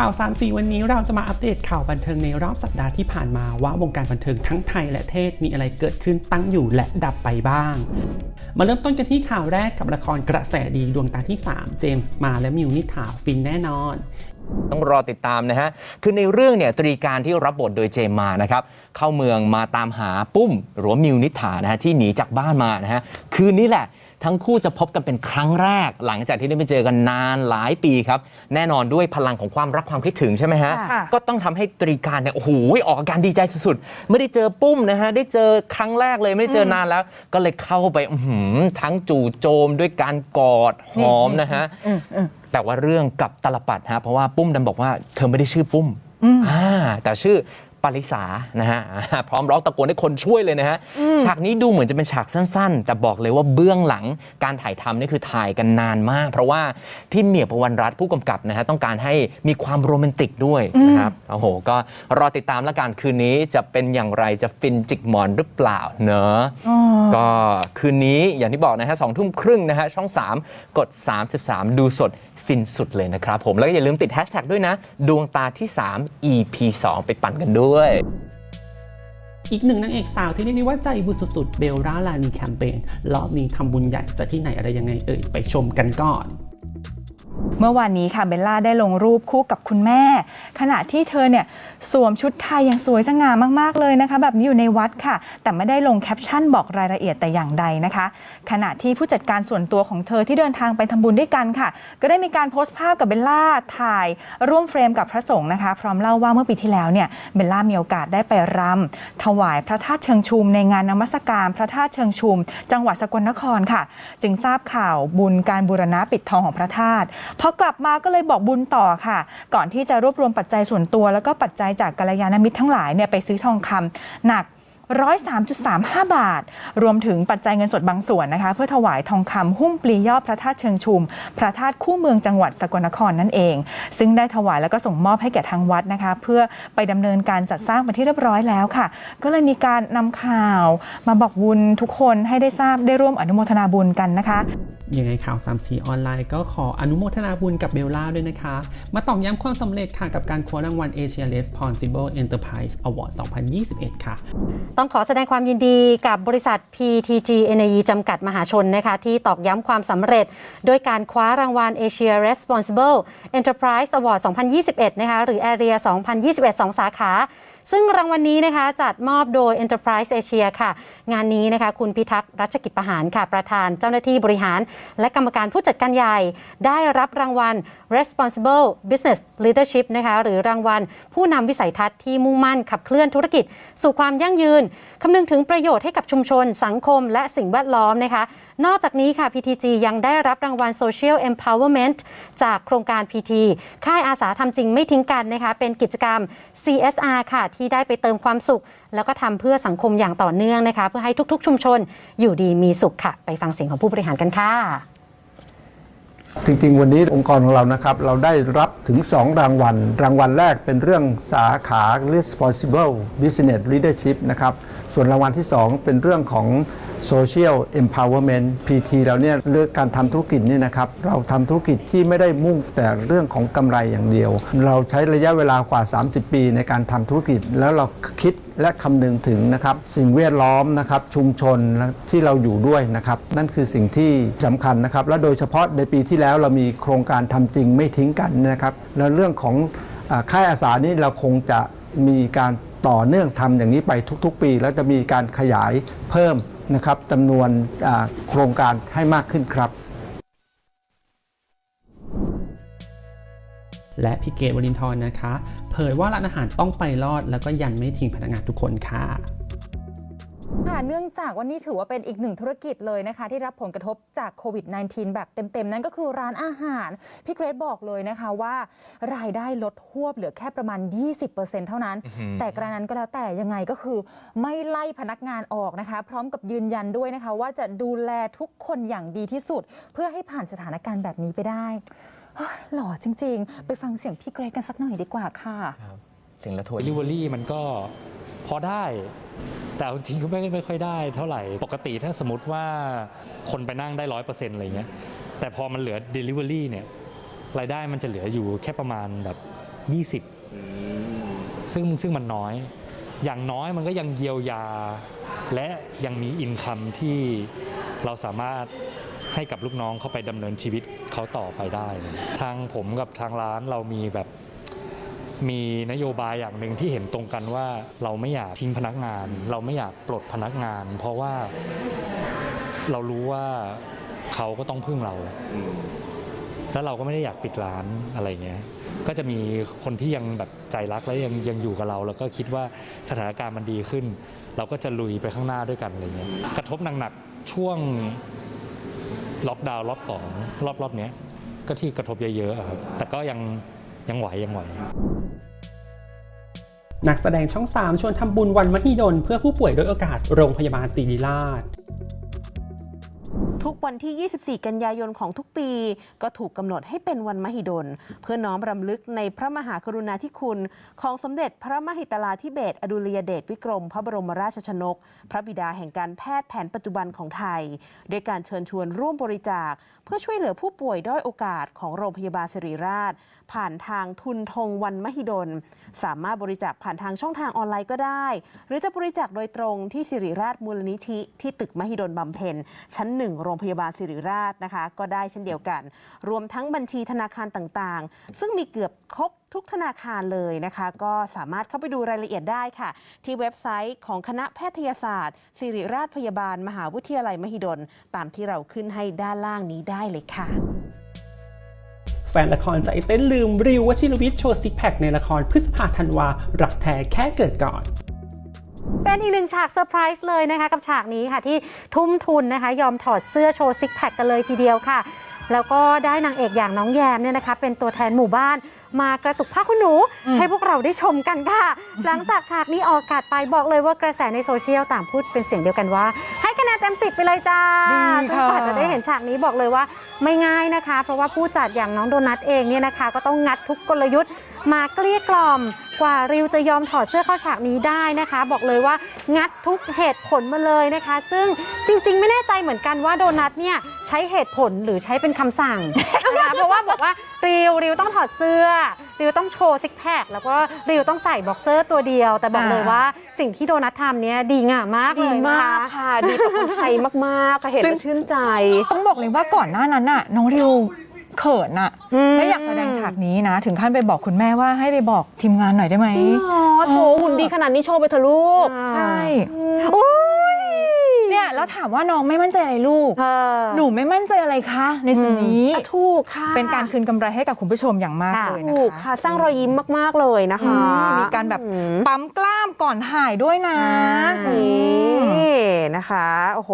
ข่าว 3 4 วันนี้เราจะมาอัปเดตข่าวบันเทิงในรอบสัปดาห์ที่ผ่านมาว่าวงการบันเทิงทั้งไทยและเทศมีอะไรเกิดขึ้นตั้งอยู่และดับไปบ้าง มาเริ่มต้นกันที่ข่าวแรกกับละครกระแสดีดวงตาที่ 3 เจมส์มาและมิวนิถาฟินแน่นอนต้องรอติดตามนะฮะ คือในเรื่องเนี่ยตรีการที่รับบทโดยเจมมานะครับ เข้าเมืองมาตามหาปุ้มหรือมิวนิษฐานะฮะที่หนีจากบ้านมานะฮะ คืนนี้แหละ ทั้งคู่จะพบกันเป็นครั้งแรก หลังจากที่ได้ไปเจอกันนานหลายปีครับ แน่นอนด้วยพลังของความรักความคิดถึงใช่ไหมฮะ ค่ะ ก็ต้องทำให้ตรีการเนี่ยโอ้โหออกอาการดีใจสุดๆ ไม่ได้เจอปุ้มนะฮะ ได้เจอครั้งแรกเลยไม่ได้เจอนานแล้ว ก็เลยเข้าไปอื้อหือทั้งจู่โจมด้วยการกอดหอมนะฮะ อืมอืม แต่ว่าเรื่องกลับตลปัดฮะเพราะว่าปุ้มดันบอกว่าเธอไม่ได้ชื่อปุ้มอ่าแต่ชื่อ ปริสานะฮะอ่าพร้อมร้องตะโกนให้คนช่วยเลยนะฮะฉากนี้ดูเหมือนจะเป็นฉากสั้นๆ แต่บอกเลยว่าเบื้องหลังการถ่ายทำนี่คือถ่ายกันนานมาก เพราะว่าพี่เหมียวประวันรัตน์ผู้กำกับนะฮะต้องการให้มีความโรแมนติกด้วยนะครับโอ้โห ก็รอติดตามแล้วกันคืนนี้จะเป็นอย่างไรจะฟินจิกหมอนหรือเปล่าเนอะก็คืนนี้อย่างที่บอกนะฮะสองทุ่มครึ่งนะฮะช่อง 3 กด 33 ดูสด ฟินสุดเลยนะครับผมแล้วก็อย่าลืมติดแฮชแท็กด้วยนะ ดวงตาที่ 3 EP 2 ไปปั่นกันด้วย อีกหนึ่งนางเอกสาวที่เรียกได้ว่าใจบุญสุดๆเบลล่าลานีแคมเปญรอบนี้ทำบุญใหญ่จะที่ไหนอะไรยังไงเอ่ยไปชมกันก่อน เมื่อวานนี้ค่ะเบลล่าได้ลงรูปคู่กับคุณแม่ ขณะที่เธอเนี่ยสวมชุดไทยอย่างสวยสง่ามากๆเลยนะคะ แบบนี้อยู่ในวัดค่ะ แต่ไม่ได้ลงแคปชั่นบอกรายละเอียดแต่อย่างใดนะคะ ขณะที่ผู้จัดการส่วนตัวของเธอที่เดินทางไปทำบุญด้วยกันค่ะ ก็ได้มีการโพสต์ภาพกับเบลล่าถ่าย ร่วมเฟรมกับพระสงฆ์นะคะ พร้อมเล่าว่าเมื่อปีที่แล้วเนี่ยเบลล่ามีโอกาสได้ไปรำถวายพระธาตุเชิงชุมในงานนมัสการพระธาตุเชิงชุม จังหวัดสกลนครค่ะ จึงทราบข่าวบุญการบูรณะปิดทองของพระธาตุพอกลับมาก็เลยบอกบุญต่อค่ะ ก่อนที่จะรวบรวมปัจจัยส่วนตัว แล้วก็ปัจจัยจากกัลยาณมิตรทั้งหลายเนี่ยไปซื้อทองคำหนัก 103.35 บาท รวมถึงปัจจัยเงินสดบางส่วนนะคะ เพื่อถวายทองคำหุ้มปลียอดพระธาตุเชิงชุม พระธาตุคู่เมืองจังหวัดสกลนครนั่นเอง ซึ่งได้ถวายแล้วก็ส่งมอบให้แก่ทางวัดนะคะ เพื่อไปดำเนินการจัดสร้างเป็นที่เรียบร้อยแล้วค่ะ ก็เลยมีการนำข่าว มาบอกบุญทุกคนให้ได้ทราบได้ร่วมอนุโมทนาบุญกันนะคะ ยังไงข่าว3 4ออนไลน์ก็ขออนุโมทนาบุญกับเบลล่าด้วยนะคะ มาตอกย้ำความสำเร็จค่ะกับการคว้ารางวัล Asia Responsible Enterprise Award 2021 ค่ะ ต้องขอแสดงความยินดีกับบริษัท PTG Energy จำกัดมหาชนนะคะ ที่ตอกย้ำความสำเร็จโดยการคว้ารางวัล Asia Responsible Enterprise Award 2021 นะคะ หรือ Area 2021 2 สาขา ซึ่งรางวัลนี้นะคะจัดมอบโดย Enterprise Asia ค่ะ งานนี้นะคะคุณพิทักษ์รัชกิจประหารค่ะ ประธานเจ้าหน้าที่บริหาร และกรรมการผู้จัดการใหญ่ ได้รับรางวัล Responsible Business Leadership นะคะหรือรางวัล ผู้นำวิสัยทัศน์ที่มุ่งมั่นขับเคลื่อนธุรกิจ สู่ความยั่งยืนคำนึงถึงประโยชน์ให้กับชุมชน สังคม และสิ่งแวดล้อมนะคะ นอกจากนี้ค่ะ PTG ยังได้รับรางวัล Social Empowerment จากโครงการ PT ค่ายอาสาทำจริงไม่ทิ้งกันนะคะ เป็นกิจกรรม CSR ค่ะ ที่ได้ไปเติมความสุข แล้วก็ทำเพื่อสังคมอย่างต่อเนื่องนะคะ เพื่อให้ทุกๆ ชุมชนอยู่ดีมีสุขค่ะ ไปฟังเสียงของผู้บริหารกันค่ะจริงๆ วันนี้องค์กรของเรานะครับ เราได้รับถึง 2 รางวัล รางวัลแรกเป็นเรื่องสาขา Responsible Business Leadership นะครับ ส่วนรางวัลที่ 2 เป็นเรื่องของ Social Empowerment PT เราเนี่ยเรื่องการทำธุรกิจนี่นะครับ เราทำธุรกิจที่ไม่ได้มุ่งแต่เรื่องของกำไรอย่างเดียว เราใช้ระยะเวลากว่า 30 ปีในการทำธุรกิจ แล้วเราคิดและคำนึงถึงนะครับสิ่งแวดล้อมนะครับชุมชนที่เราอยู่ด้วยนะครับ นั่นคือสิ่งที่สำคัญนะครับ และโดยเฉพาะในปีที่แล้วเรามีโครงการทำจริงไม่ทิ้งกันนะครับ แล้วเรื่องของอค่ายอาสานี้เราคงจะมีการ ต่อเนื่องทำอย่างนี้ไปทุก ๆ ปี แล้วจะมีการขยายเพิ่มนะครับจำนวนโครงการให้มากขึ้นครับ และพี่เกตวรินทร์นะคะ เผยว่าร้านอาหารต้องไปรอดแล้วก็ยันไม่ทิ้งพนักงานทุกคนค่ะ ค่ะเนื่องจากว่านี่ถือว่าเป็นอีกหนึ่งธุรกิจเลยนะคะ ที่รับผลกระทบจากโควิด -19 แบบเต็ม ๆ นั่นก็คือร้านอาหาร พี่เกรซบอกเลยนะคะว่ารายได้ลดหวบเหลือแค่ประมาณ 20%เท่านั้น แต่กระนั้นก็แล้วแต่ยังไงก็คือ ไม่ไล่พนักงานออกนะคะ พร้อมกับยืนยันด้วยนะคะ ว่าจะดูแลทุกคนอย่างดีที่สุด เพื่อให้ผ่านสถานการณ์แบบนี้ไปได้เฮ้ยหล่อจริง ๆ ไปฟังเสียงพี่เกรซกันสักหน่อยดีกว่าค่ะเสียงละทวย Delivery มันก็ พอได้ แต่จริงก็ไม่ไม่ค่อยได้เท่าไหร่ ปกติถ้าสมมติว่าคนไปนั่งได้ร้อยเปอร์เซ็นต์อะไรเงี้ยแต่พอมันเหลือ Delivery เนี่ยรายได้มันจะเหลืออยู่แค่ประมาณแบบ 20 ซึ่งซึ่งมันน้อย อย่างน้อยมันก็ยังเยียวยา และยังมีอินคัมที่เราสามารถให้กับลูกน้องเขาไปดำเนินชีวิตเขาต่อไปได้ ทางผมกับทางร้านเรามีแบบ มีนโยบายอย่างหนึ่งที่เห็นตรงกันว่าเราไม่อยากทิ้งพนักงาน เราไม่อยากปลดพนักงาน เพราะว่าเรารู้ว่าเขาก็ต้องพึ่งเรา แล้วเราก็ไม่ได้อยากปิดร้านอะไรเงี้ยก็จะมีคนที่ยังแบบใจรักและยังยังอยู่กับเรา แล้วก็คิดว่าสถานการณ์มันดีขึ้น เราก็จะลุยไปข้างหน้าด้วยกันอะไรเงี้ยกระทบหนักๆช่วงล็อกดาวน์รอบสองรอบรอบเนี้ยก็ที่กระทบเยอะๆครับแต่ก็ยัง ยังไหวยังไหวนักแสดงช่อง 3 ชวนทำบุญวันมหิดลเพื่อผู้ป่วยด้วยโอกาสโรงพยาบาลศิริราช ทุกวันที่ 24 กันยายนของทุกปี ก็ถูกกำหนดให้เป็นวันมหิดล เพื่อน้อมรำลึกในพระมหากรุณาธิคุณ ของสมเด็จพระมหิตลาธิเบศรอดุลยเดชวิกรม พระบรมราชชนก พระบิดาแห่งการแพทย์แผนปัจจุบันของไทยด้วยการเชิญชวนร่วมบริจาค เพื่อช่วยเหลือผู้ป่วยด้อยโอกาสของโรงพยาบาลสิริราชผ่านทางทุนธงวันมหิดล สามารถบริจาคผ่านทางช่องทางออนไลน์ก็ได้ หรือจะบริจาคโดยตรงที่สิริราชมูลนิธิที่ตึกมหิดลบำเพ็ญชั้นหนึ่งโรงพยาบาลสิริราชนะคะ ก็ได้เช่นเดียวกัน รวมทั้งบัญชีธนาคารต่างๆ ซึ่งมีเกือบครบทุกธนาคารเลยนะคะ ก็สามารถเข้าไปดูรายละเอียดได้ค่ะ ที่เว็บไซต์ของคณะแพทยศาสตร์สิริราชพยาบาล มหาวิทยาลัยมหิดล ตามที่เราขึ้นให้ด้านล่างนี้ได้เลยค่ะ แฟนละครใจเต้นลืมริววชิรวิทย์โชว์ซิกแพคในละครพฤษภาธันวา รักแท้แค่เกิดก่อนเป็นอีกหนึ่งฉากเซอร์ไพรส์เลยนะคะกับฉากนี้ค่ะที่ทุ่มทุนนะคะ ยอมถอดเสื้อโชว์ซิกแพคกันเลยทีเดียวค่ะ แล้วก็ได้นางเอกอย่างน้องแยมเนี่ยนะคะ เป็นตัวแทนหมู่บ้าน มากระตุกผ้าคุณหนู ให้พวกเราได้ชมกันค่ะ หลังจากฉากนี้ออกอากาศไปบอกเลยว่ากระแสในโซเชียลต่างพูดเป็นเสียงเดียวกันว่า ให้คะแนนเต็ม10 ไปเลยจ้าดีซึ่งค่ะกว่าจะได้เห็นฉากนี้บอกเลยว่าไม่ง่ายนะคะ เพราะว่าผู้จัดอย่างน้องโดนัทเองเนี่ยนะคะ ก็ต้องงัดทุกกลยุทธ์ มาเกลี้ยกล่อม กว่าริวจะยอมถอดเสื้อเข้าฉากนี้ได้นะคะ บอกเลยว่างัดทุกเหตุผลมาเลยนะคะ ซึ่งจริง ๆ ไม่แน่ใจเหมือนกันว่าโดนัทเนี่ยใช้เหตุผลหรือใช้เป็นคำสั่งนะคะเพราะว่าบอกว่าริวริวต้องถอดเสื้อ ริวต้องโชว์ซิกแพคแล้วก็ริวต้องใส่บ็อกเซอร์ตัวเดียว แต่บอกเลยว่าสิ่งที่โดนัททำเนี่ยดีงามมากเลดียนะมากคะ ค่ะ ดีกับคนไทยมากๆค่ะเห็นแล้วชื่นใจ ต้องบอกเลยว่าก่อนหน้านั้นน่ะน้องริว เขินน่ะอืมไม่อยากแสดงฉากนี้นะ ถึงขั้นไปบอกคุณแม่ว่าให้ไปบอกทีมงานหน่อยได้ไหมจริงเหรอโถหุ่นดีขนาดนี้โชว์ไปเถอะลูก ใช่อุ้ย เนี่ยแล้วถามว่าน้องไม่มั่นใจอะไรลูกเออหนูไม่มั่นใจอะไรคะ ในสิ่งนี้อะถูกค่ะเป็นการคืนกำไรให้กับคุณผู้ชมอย่างมากค่ะเลยนะถูกคะค่ะ สร้างรอยยิ้มมากๆเลยนะคะอืมมีการแบบอืมปั๊มกล้ามก่อนถ่ายด้วยนะนี่นะคะโอ้โห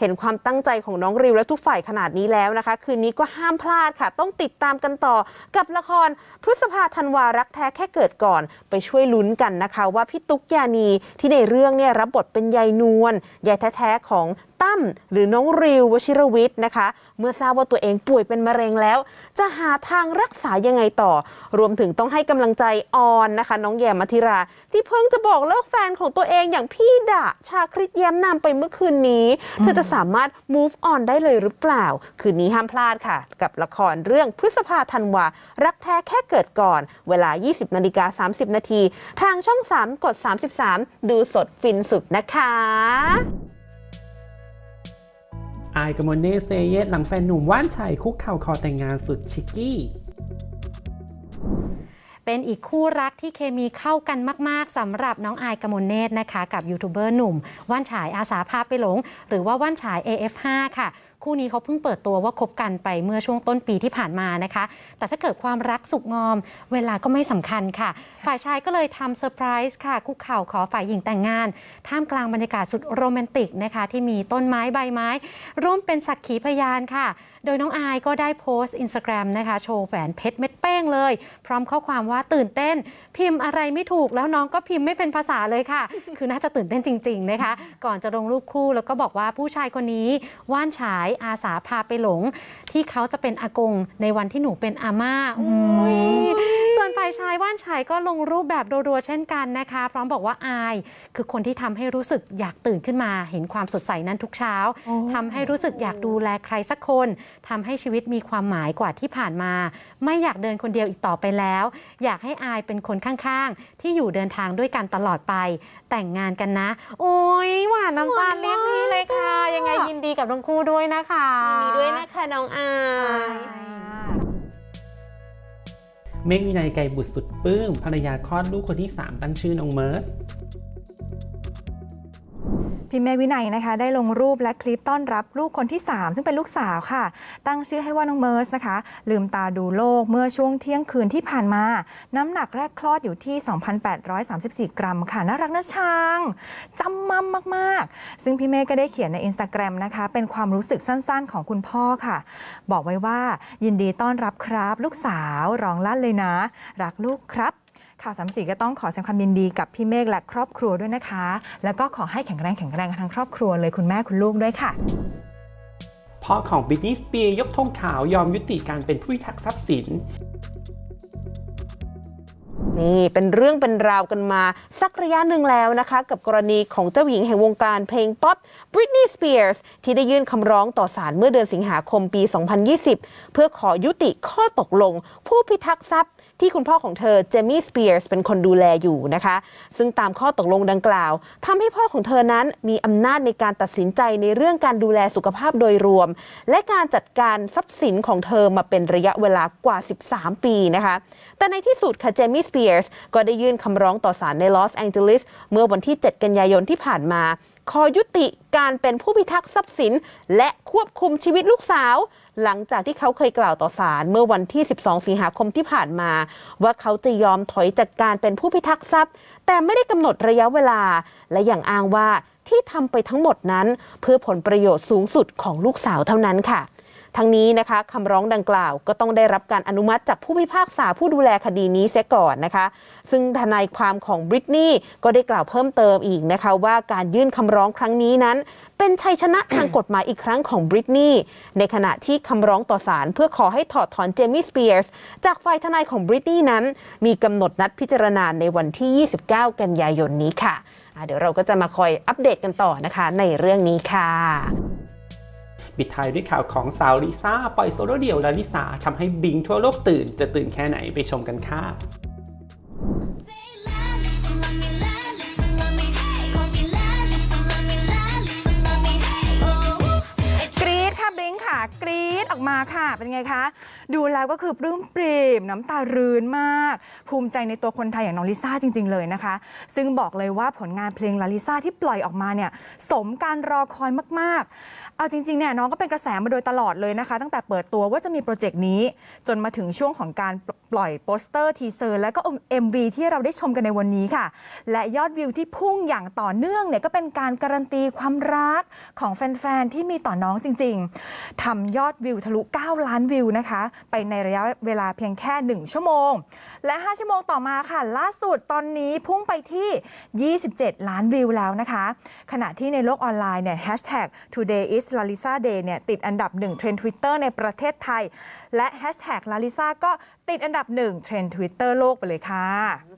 เห็นความตั้งใจของน้องริวและทุกฝ่ายขนาดนี้แล้วนะคะ คืนนี้ก็ห้ามพลาดค่ะ ต้องติดตามกันต่อกับละครพฤษภาธันวารักแท้แค่เกิดก่อนไปช่วยลุ้นกันนะคะ ว่าพี่ตุ๊กยานีที่ในเรื่องเนี่ยรับบทเป็นยายนวลยายแท้ๆของตั้มหรือน้องริววชิรวิทย์นะคะ เมื่อทราบว่าตัวเองป่วยเป็นมะเร็งแล้ว จะหาทางรักษายังไงต่อ รวมถึงต้องให้กำลังใจออนนะคะ น้องแยมมัธิรา ที่เพิ่งจะบอกเลิกแฟนของตัวเองอย่างพี่ดะชาคริตแย้มนามไปเมื่อคืนนี้ เธอจะสามารถ move on ได้เลยหรือเปล่า คืนนี้ห้ามพลาดค่ะ กับละครเรื่องพฤษภาธันวา รักแท้แค่เกิดก่อน เวลา 20นาฬิกา30 นาที ทางช่อง 3 กด 33 ดูสดฟินสุดนะคะ อายกับโมเน่เซเยสหลังแฟนหนุ่มว่านชัยคุกเข่าคอแต่งงานสุดชิคกี้เป็นอีกคู่รักที่เคมีเข้ากันมาก ๆสำหรับน้องอายกมลเนตรนะคะ กับยูทูบเบอร์หนุ่มว่านฉายอาสาพาไปหลง หรือว่าว่านฉาย AF5 ค่ะ คู่นี้เขาเพิ่งเปิดตัวว่าคบกันไปเมื่อช่วงต้นปีที่ผ่านมานะคะ แต่ถ้าเกิดความรักสุกงอม เวลาก็ไม่สำคัญค่ะ ฝ่ายชายก็เลยทำเซอร์ไพรส์ค่ะ คุกเข่าขอฝ่ายหญิงแต่งงาน ท่ามกลางบรรยากาศสุดโรแมนติกนะคะ ที่มีต้นไม้ใบไม้ ร่วมเป็นสักขีพยานค่ะ โดยน้องอายก็ได้โพสต์อินสตาแกรมนะคะ โชว์แหวนเพชรเม็ดเป้งเลย พร้อมข้อความว่าตื่นเต้น พิมพ์อะไรไม่ถูกแล้วน้องก็พิมพ์ไม่เป็นภาษาเลยค่ะ คือน่าจะตื่นเต้นจริง ๆ นะคะ ก่อนจะลงรูปคู่แล้วก็บอกว่าผู้ชายคนนี้ว่านฉายอาสาพาไปหลง ที่เขาจะเป็นอากงในวันที่หนูเป็นอาม่าโอ้ยส่วนฝ่ายชายว่านชัยก็ลงรูปแบบรัวๆเช่นกันนะคะ พร้อมบอกว่าอาย คือคนที่ทำให้รู้สึกอยากตื่นขึ้นมา เห็นความสดใสนั้นทุกเช้าทำให้รู้สึกอยากดูแลใครสักคนทำให้ชีวิตมีความหมายกว่าที่ผ่านมา ไม่อยากเดินคนเดียวอีกต่อไปแล้ว อยากให้อายเป็นคนข้างๆ ที่อยู่เดินทางด้วยกันตลอดไป แต่งงานกันนะ โอ้ยหวานน้ำตาลเรียกพี่เลยค่ะ ยังไงยินดีกับทั้งคู่ด้วยนะคะยินดีด้วยนะคะน้องอายเมฆวินัยไก่บุตรสุดปลื้มภรรยาคลอดลูกคนที่ 3 ตั้งชื่อน้องเมิร์ส พี่เมฆวินัยนะคะ ได้ลงรูปและคลิปต้อนรับลูกคนที่ 3 ซึ่งเป็นลูกสาวค่ะ ตั้งชื่อให้ว่าน้องเมิร์สนะคะ ลืมตาดูโลกเมื่อช่วงเที่ยงคืนที่ผ่านมา น้ำหนักแรกคลอดอยู่ที่ 2,834 กรัมค่ะ น่ารักน่าชังจำมั่มมากๆ ซึ่งพี่เมฆก็ได้เขียนในอินสตาแกรมนะคะ เป็นความรู้สึกสั้นๆ ของคุณพ่อค่ะ บอกไว้ว่ายินดีต้อนรับครับ ลูกสาวร้องลั่นเลยนะ รักลูกครับ ข่าวสามสีก็ต้องขอแสดงความยินดีกับพี่เมฆและครอบครัวด้วยนะคะ แล้วก็ขอให้แข็งแรงแข็งแรงกันทั้งครอบครัวเลยคุณแม่คุณลูกด้วยค่ะพ่อของบิทนีย์สเปียร์ยกธงขาวยอมยุติการเป็นผู้พิทักษ์ทรัพย์สินนี่เป็นเรื่องเป็นราวกันมา สักระยะหนึ่งแล้วนะคะ กับกรณีของเจ้าหญิงแห่งวงการเพลงป๊อป Britney Spears ที่ได้ยื่นคำร้องต่อศาลเมื่อเดือนสิงหาคมปี 2020 เพื่อขอยุติข้อตกลง ผู้พิทักษ์ทรัพย์ ที่คุณพ่อของเธอเจมี่สเปียร์สเป็นคนดูแลอยู่นะคะ ซึ่งตามข้อตกลงดังกล่าวทำให้พ่อของเธอนั้นมีอำนาจในการตัดสินใจในเรื่องการดูแลสุขภาพโดยรวม และการจัดการทรัพย์สินของเธอมาเป็นระยะเวลากว่า 13 ปีนะคะ แต่ในที่สุดค่ะเจมี่สเปียร์สก็ได้ยื่นคำร้องต่อศาลในลอสแองเจลิสเมื่อวันที่ 7 กันยายนที่ผ่านมา ขอยุติการเป็นผู้พิทักษ์ทรัพย์สิน และควบคุมชีวิตลูกสาว หลังจากที่เขาเคยกล่าวต่อศาลเมื่อวันที่ 12 สิงหาคมที่ผ่านมา ว่าเขาจะยอมถอยจากการเป็นผู้พิทักษ์ทรัพย์ แต่ไม่ได้กำหนดระยะเวลา และอย่างอ้างว่าที่ทำไปทั้งหมดนั้น เพื่อผลประโยชน์สูงสุดของลูกสาวเท่านั้นค่ะ ทั้งนี้นะคะคำร้องดังกล่าวก็ต้องได้รับการอนุมัติจากผู้พิพากษาผู้ดูแลคดีนี้เสียก่อนนะคะ ซึ่งทนายความของบริตนีย์ก็ได้กล่าวเพิ่มเติมอีกนะคะว่าการยื่นคำร้องครั้งนี้นั้น เป็นชัยชนะทางกฎหมายอีกครั้งของบริตนีย์ในขณะที่คำร้องต่อศาลเพื่อขอให้ถอดถอนเจมี่สเปียร์สจากฝ่ายทนายของบริตนีย์นั้น มีกำหนดนัดพิจารณาในวันที่ 29 กันยายนนี้ค่ะอะเดี๋ยวเราก็จะมาคอยอัปเดตกันต่อนะคะในเรื่องนี้ค่ะ ปิดท้ายด้วยข่าวของสาวลิซ่าปล่อยโซโล่เดี่ยวลาลิสาทำให้บิงทั่วโลกตื่น จะตื่นแค่ไหนไปชมกันค่ะกรี๊ดค่ะบิงค่ะกรี๊ดออกมาค่ะ เป็นไงคะ ดูแล้วก็คือปลื้มปริ่มน้ำตารืนมาก ภูมิใจในตัวคนไทยอย่างน้องลิซ่าจริง ๆ เลยนะคะ ซึ่งบอกเลยว่าผลงานเพลงลาลิซ่าที่ปล่อยออกมาเนี่ย สมการรอคอยมากๆ เอาจริงๆเนี่ยน้องก็เป็นกระแสมาโดยตลอดเลยนะคะ ตั้งแต่เปิดตัวว่าจะมีโปรเจกต์นี้ จนมาถึงช่วงของการปล่อยโปสเตอร์ทีเซอร์และก็ MV ที่เราได้ชมกันในวันนี้ค่ะ และยอดวิวที่พุ่งอย่างต่อเนื่องเนี่ยก็เป็นการการันตีความรักของแฟนๆที่มีต่อน้องจริง ๆทำยอดวิวทะลุ 9 ล้านวิวนะคะ ไปในระยะเวลาเพียงแค่ 1 ชั่วโมง และ 5 ชั่วโมงต่อมาค่ะ ล่าสุดตอนนี้พุ่งไปที่ 27 ล้านวิวแล้วนะคะ ขณะที่ในโลกออนไลน์เนี่ย hashtag today is lalisa day เนี่ยติดอันดับ1เทรนด์ Twitter ในประเทศไทย และ hashtag lalisa ก็ติดอันดับ1เทรนด์ Twitter โลกไปเลยค่ะ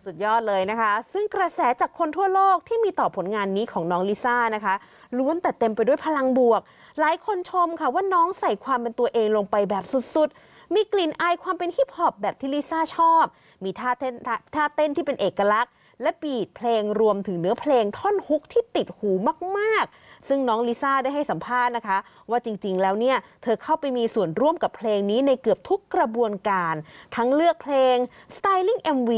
สุดยอดเลยนะคะ ซึ่งกระแสจากคนทั่วโลกที่มีต่อผลงานนี้ของน้องลิซ่านะคะล้วนแต่เต็มไปด้วยพลังบวก หลายคนชมค่ะว่าน้องใส่ความเป็นตัวเองลงไปแบบสุดๆ มีกลิ่นอายความเป็นฮิปฮอปแบบที่ลิซ่าชอบ มีท่าเต้นท่าท่าเต้นที่เป็นเอกลักษณ์ และบีทเพลงรวมถึงเนื้อเพลงท่อนฮุกที่ติดหูมากๆ ซึ่งน้องลิซ่าได้ให้สัมภาษณ์นะคะ ว่าจริงๆ แล้วเนี่ย เธอเข้าไปมีส่วนร่วมกับเพลงนี้ในเกือบทุกกระบวนการ ทั้งเลือกเพลง styling MV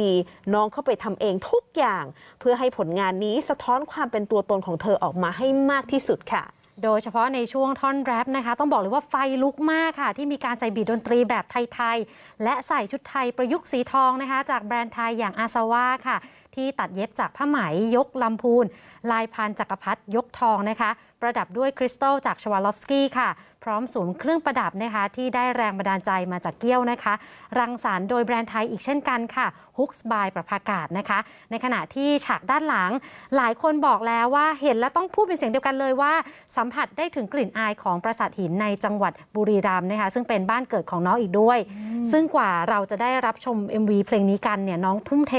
น้องเข้าไปทำเองทุกอย่าง เพื่อให้ผลงานนี้สะท้อนความเป็นตัวตนของเธอออกมาให้มากที่สุดค่ะโดยเฉพาะในช่วงท่อนแรปนะคะ ต้องบอกเลยว่าไฟลุกมากค่ะ ที่มีการใส่บีทดนตรีแบบไทย ๆ และใส่ชุดไทยประยุกต์สีทองนะคะ จากแบรนด์ไทยอย่างอาซาว่าค่ะ ที่ตัดเย็บจากผ้าไหมยกลำพูน ลายพันจักรพัดยกทองนะคะ ประดับด้วยคริสตัลจากชวาลอฟสกี้ค่ะ พร้อมสวมเครื่องประดับนะคะ ที่ได้แรงบันดาลใจมาจากเกี้ยวนะคะ รังสรรค์โดยแบรนด์ไทยอีกเช่นกันค่ะฮุกส์บายประภากาศนะคะ ในขณะที่ฉากด้านหลัง หลายคนบอกแล้วว่าเห็นแล้วต้องพูดเป็นเสียงเดียวกันเลยว่า สัมผัสได้ถึงกลิ่นอายของปราสาทหินในจังหวัดบุรีรัมย์นะคะ ซึ่งเป็นบ้านเกิดของน้องอีกด้วย ซึ่งกว่าเราจะได้รับชม MV เพลงนี้กันเนี่ยน้องทุ่มเท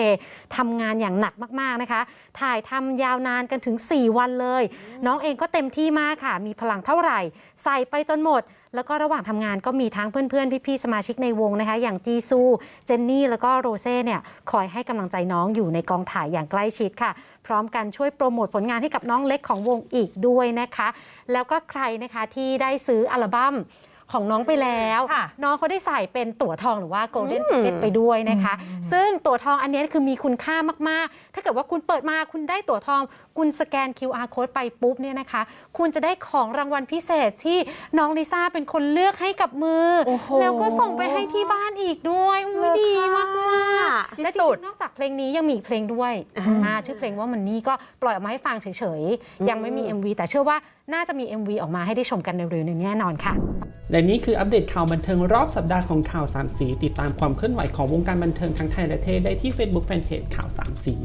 ทำงานอย่างหนักมากๆนะคะ ถ่ายทำยาวนานกันถึง 4 วันเลย น้องเองก็เต็มที่มากค่ะ มีพลังเท่าไหร่ ใส่ไปจนหมด แล้วก็ระหว่างทำงานก็มีทั้งเพื่อนๆ พี่ๆ สมาชิกในวงนะคะ อย่างจีซู เจนนี่ แล้วก็โรเซ่เนี่ยคอยให้กำลังใจน้องอยู่ในกองถ่ายอย่างใกล้ชิดค่ะ พร้อมกันช่วยโปรโมทผลงานให้กับน้องเล็กของวงอีกด้วยนะคะ แล้วก็ใครนะคะที่ได้ซื้ออัลบั้ม ของน้องไปแล้ว ค่ะ น้องเขาได้ใส่เป็นตั๋วทองหรือว่า golden ticket ไปด้วยนะคะ ซึ่งตั๋วทองอันนี้คือมีคุณค่ามาก ๆ ถ้าเกิดว่าคุณเปิดมาคุณได้ตั๋วทอง คุณสแกน QR code ไปปุ๊บเนี่ยนะคะ คุณจะได้ของรางวัลพิเศษที่น้องลิซ่าเป็นคนเลือกให้กับมือ โอ้โห แล้วก็ส่งไปให้ที่บ้านอีกด้วยอุ๊ยดีมากมากที่ และจสุริดงๆนอกจากเพลงนี้ยังมีอีกเพลงด้วยอ่าชื่อเพลงว่ามันนี่ก็ปล่อยออกมาให้ฟังเฉยๆ ยังไม่มี MV แต่เชื่อว่าน่าจะมี MV ออกมาให้ได้ชมกันเร็วๆนี้แน่นอนค่ะ และนี่คืออัปเดตข่าวบันเทิงรอบสัปดาห์ของข่าวสามสี ติดตามความเคลื่อนไหวของวงการบันเทิงทั้งไทยและเทศได้ที่ Facebook Fanpage ข่าวสามสี